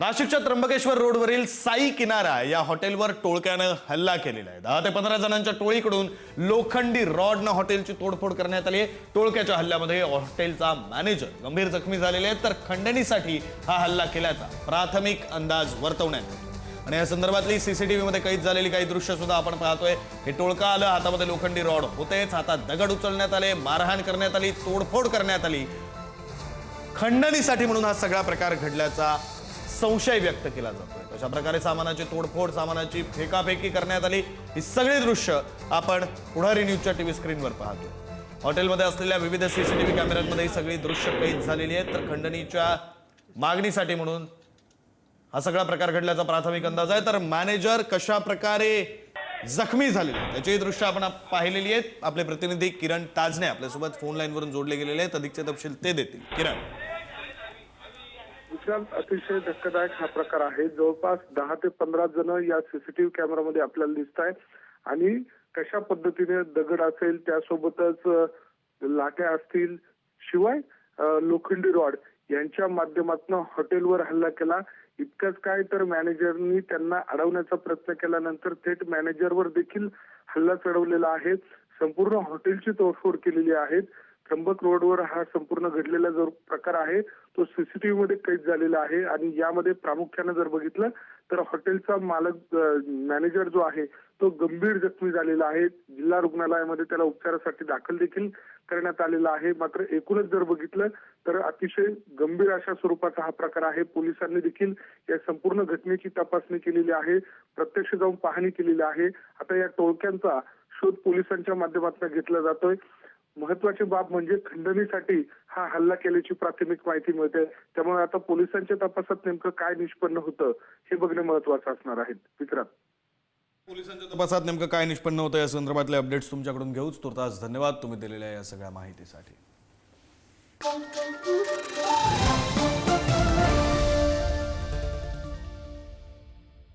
नाशिकच्या त्र्यंबकेश्वर रोडवरील साई किनारा या हॉटेलवर टोळक्यानं हल्ला केलेला आहे. दहा ते पंधरा जणांच्या टोळीकडून लोखंडी रॉडनं हॉटेलची तोडफोड करण्यात आली आहे. टोळक्याच्या हल्ल्यामध्ये हॉटेलचा मॅनेजर गंभीर जखमी झालेले आहेत तर खंडणीसाठी हा हल्ला केल्याचा प्राथमिक अंदाज वर्तवण्यात येतो. आणि या संदर्भातली सीसीटीव्ही मध्ये कैद झालेली काही दृश्य सुद्धा आपण पाहतोय. हे टोळका आलं हातामध्ये लोखंडी रॉड होतेच हातात दगड उचलण्यात आले मारहाण करण्यात आली तोडफोड करण्यात आली. खंडणीसाठी म्हणून हा सगळा प्रकार घडल्याचा संशय व्यक्त केला जातोय. अशा प्रकारे सामानाची तोडफोड सामानाची फेकाफेकी करण्यात आली. ही सगळी दृश्य आपण पुढारी न्यूजच्या टीव्ही स्क्रीनवर पाहतोय. हॉटेलमध्ये असलेल्या विविध सीसीटीव्ही कॅमेऱ्यांमध्ये ही सगळी दृश्य कैद झालेली आहेत. तर खंडणीच्या मागणीसाठी म्हणून हा सगळा प्रकार घडल्याचा प्राथमिक अंदाज आहे. तर मॅनेजर कशा प्रकारे जखमी झालेले आहेत, त्याची दृश्य आपण पाहिलेली आहेत. आपले प्रतिनिधी किरण ताजने आपल्यासोबत फोन लाईनवरून जोडले गेलेले आहेत. अधिकचे तपशील ते देतील. किरण. विशांत अतिशय धक्कादायक हा प्रकार आहे. जवळपास दहा ते पंधरा जण या सीसीटीव्ही कॅमेरामध्ये आपल्याला दिसत आहेत. आणि कशा पद्धतीने दगड असेल त्यासोबतच लाट्या असतील शिवाय लोखंडी रॉड यांच्या माध्यमातून हॉटेलवर हल्ला केला. इतकंच काय तर मॅनेजरनी त्यांना अडवण्याचा प्रयत्न केल्यानंतर थेट मॅनेजरवर देखील हल्ला चढवलेला आहे. संपूर्ण हॉटेलची तोडफोड केलेली आहे. त्र्यंबक रोडवर हा संपूर्ण घडलेला जो प्रकार आहे तो सीसीटीव्ही मध्ये कैद झालेला आहे आणि यामध्ये प्रामुख्याने जर बघितलं तर हॉटेलचा मालक मॅनेजर जो आहे तो गंभीर जखमी झालेला आहे. जिल्हा रुग्णालयामध्ये त्याला उपचारासाठी दाखल देखील करण्यात आलेला आहे. मात्र एकूणच जर बघितलं तर अतिशय गंभीर अशा स्वरूपाचा हा प्रकार आहे. पोलिसांनी देखील या संपूर्ण घटनेची तपासणी केलेली आहे. प्रत्यक्ष जाऊन पाहणी केलेली आहे. आता या टोळक्यांचा शोध पोलिसांच्या माध्यमातून घेतला जातोय. महत्वाची बाब म्हणजे खंडणीसाठी हा हल्ला केल्याची प्राथमिक माहिती मिळते. त्यामुळे आता पोलिसांच्या तपासात नेमकं काय निष्पन्न होतं हे बघणं महत्वाचं असणार आहे. विक्रांत पोलिसांच्या तपासात नेमकं काय निष्पन्न होतं या संदर्भातले अपडेट्स तुमच्याकडून घेऊच तुर्तास धन्यवाद. तुम्ही दिलेल्या या सगळ्या माहितीसाठी.